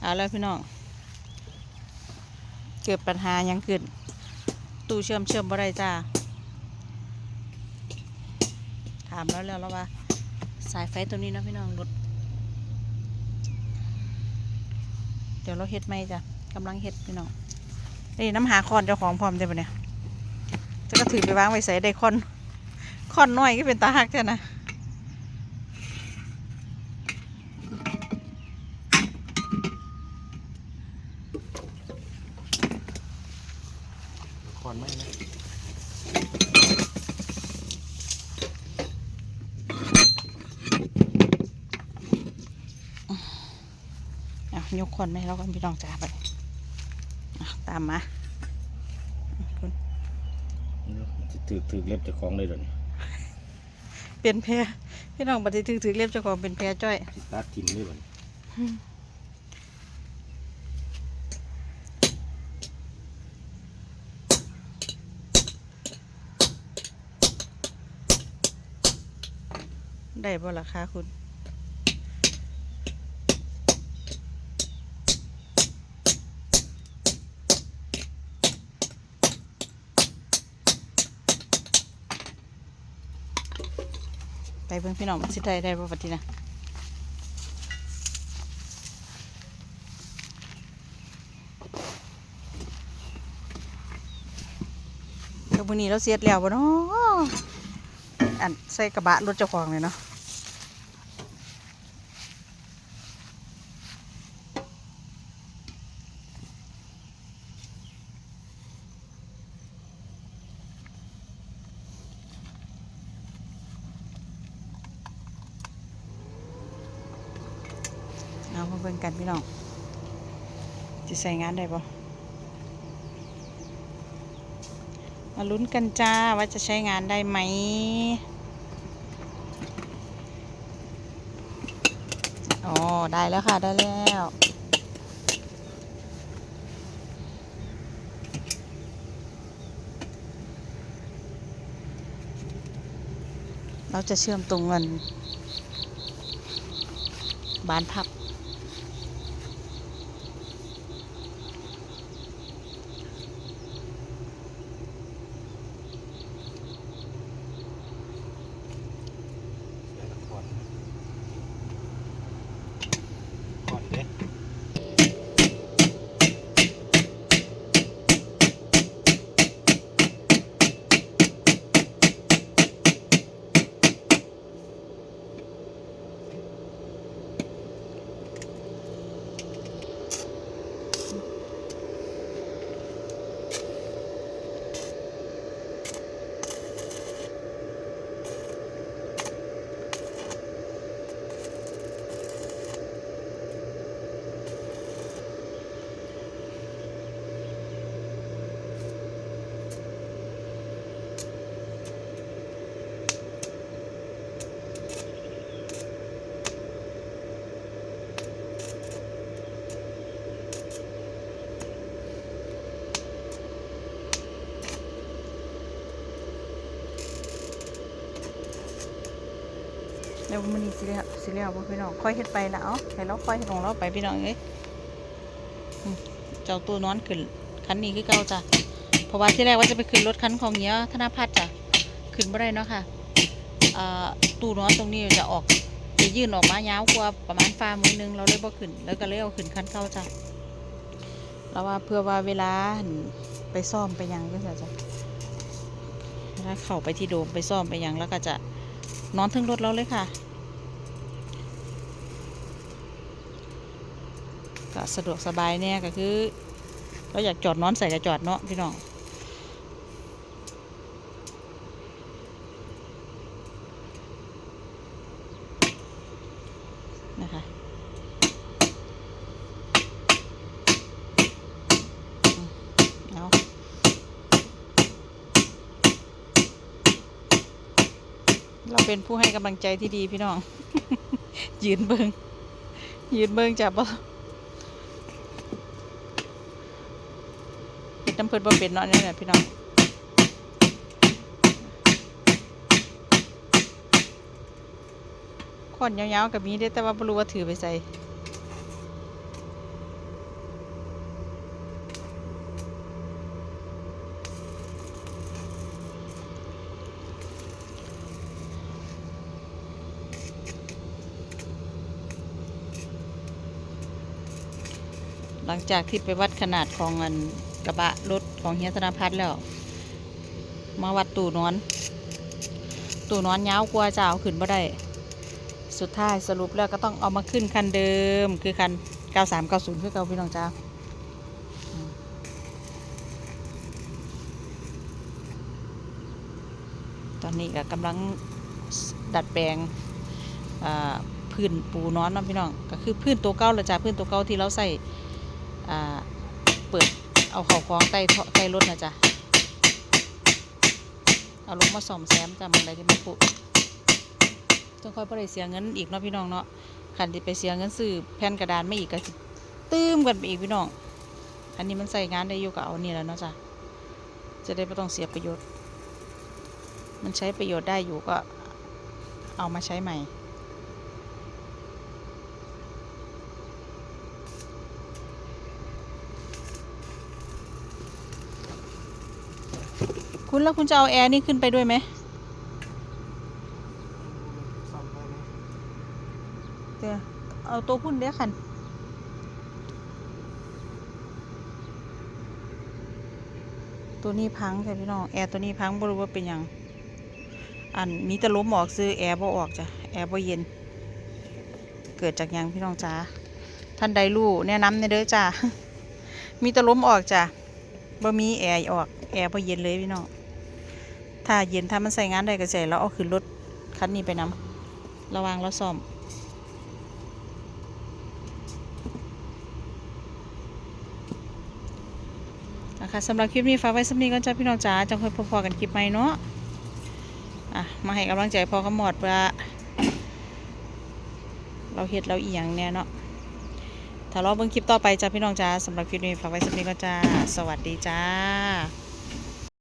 เอาแล้วพี่น้องเกิดปัญหายังขึ้นตู้เชื่อมเชื่อมบ่ได้จ้า ถามแล้วแล้วแล้วว่า สายไฟตัวนี้นะพี่น้องรถเดี๋ยวเราเฮ็ดไหมจ้ะกำลังเฮ็ดพี่น้องนี่น้ำหาคอนเจ้าของพร้อมได้ปะเนี่ยจะก็ถือไปวางไว้ใส่ได้คอนคอนน้อยก็เป็นตาหักแค่นะ คอนไหมนะ อะ ยกคอนไหมาให้เรากันพี่น้องจ้าไปอะตามมาคุณจะถือถือเล็บเจะคล้าของเลยเดี๋ยวนี้เป็นแพรพี่น้องบัดนี้ถือถือเล็บเจ้าของเป็นแพรจ้อยสิตัดทิ้งเลยเดี๋ยวนี้ได้บ่ล่ะคะคุณ เบิ่งพี่น้องมันสิไทยได้บ่บัดนี้นะบุนี้เราเสียดแล้วบ่เนาะอันใส่กระบะรถเจ้าของเลยเนาะ เอามาเบิ่งกันพี่น้องจะใส่งานได้ปะมาลุ้นกันจ้าว่าจะใช้งานได้ไหมอ๋อได้แล้วค่ะ ได้แล้วเราจะเชื่อมตรงเงินบานพับ เดี๋ยวมันนี้สิเลียสิเลียบ่พี่น้องค่อยเฮ็ดไปละเอ้าให้เราค่อยเฮ็ดของเราไปพี่น้องเอ้ยเจ้าตัวนอนขึ้นคันนี้คือเก่าจ้ะเพราะว่าที่แรกว่าจะไปขึ้นรถคันของเนี้ยธนพัฒน์จ้ะขึ้นบ่ได้เนาะค่ะอ่าตู้นอนตรงนี้จะออกจะยื่นออกมายาวกว่าประมาณฝ่ามือหนึงเราเลยบ่ขึ้น แล้วก็เลยเอาขึ้นคันเก่าจ้ะแล้วว่าเพื่อว่าเวลาไปซ่อมไปยังก็จะจ้ะถ้าเข้าไปที่โดมไปซ่อมไปยังแล้วก็จะนอนถึงรถเราเลยค่ะ ก็สะดวกสบายเนี่ยก็คือเราอยากจอดนอนใส่ก็จอดเนาะพี่น้องนะคะเอาเราเป็นผู้ให้กำลังใจที่ดีพี่น้อง ยืนเบิงยืนเบิงจับบ่ น้ำเพิ่นบ่เป็นเนาะนี่แหละพี่น้องขอนยาวๆกับมีได้แต่ว่าบ่รู้ว่าถือไปใส่หลังจากที่ไปวัดขนาดของอัน กระบะรถของเฮียธนพัฒน์แล้ว มาวัดตู่นอน ตู่นอนยาวกว่าจะเอาขึ้นบ่ได้ สุดท้ายสรุปแล้วก็ต้องเอามาขึ้นคันเดิม คือคัน 9390คือเก่าพี่น้องจ้าตอนนี้ก็กำลังดัดแปลงพื้นปูนอนนะพี่น้อง ก็คือพื้นตัวเก่าละจ้าพื้นตัวเก่าที่เราใส่เปิด เอาเข่าคล้องใต้ท่อใต้รถนะจ๊ะ เอาลงมาซ่อมแซมจ้ะมันใดที่มันปุต้องค่อยได้เสียเงินอีกเนาะพี่น้องเนาะคันที่ไปเสียเงินซื้อแผ่นกระดานไม่อีกก็ตื้มกันไปอีกพี่น้อง อันนี้มันใส่งานได้อยู่ก็เอานี่แล้วเนาะจ้ะ จะได้ไม่ต้องเสียประโยชน์ มันใช้ประโยชน์ได้อยู่ก็เอามาใช้ใหม่ คุณแล้วคุณจะเอาแอร์นี่ขึ้นไปด้วยไหมซ่อเดี๋ยวเอาตัวพุ่นเด้อคันตัวนี้พังใช่พี่น้องแอร์ตัวนี้พังบ่รู้ว่าเป็นยังอันมีแต่ล้มออกซื้อแอร์บ่ออกจ้ะแอร์บ่เย็น เกิดจากยังพี่น้องจ้าท่านใดรู้แนะนำในเด้อจ้ามีแต่ล้มออกจ้ะบ่มีแอร์ออก แอร์บ่เย็นเลยพี่น้องถ้าเย็นถ้ามันใส่งานได้ก็ใส่แล้วเอาขึ้นรถคันนี้ไปนำระวังแล้วซ่อมนะคะสำหรับคลิปนี้ฝากไว้สำนี้ก่อนจ้าพี่น้องจ๋าจังค่อยพอๆกันคลิปใหม่เนาะอะมาให้กำลังใจพอกำหมอดว่าเราเฮ็ดเราอีหยังเนี่ยเนาะถ้ารอเบิ่งคลิปต่อไปจ้าพี่น้องจ๋าสำหรับคลิปนี้ฝากไว้สำนี้ก่อนจ้าสวัสดีจ้า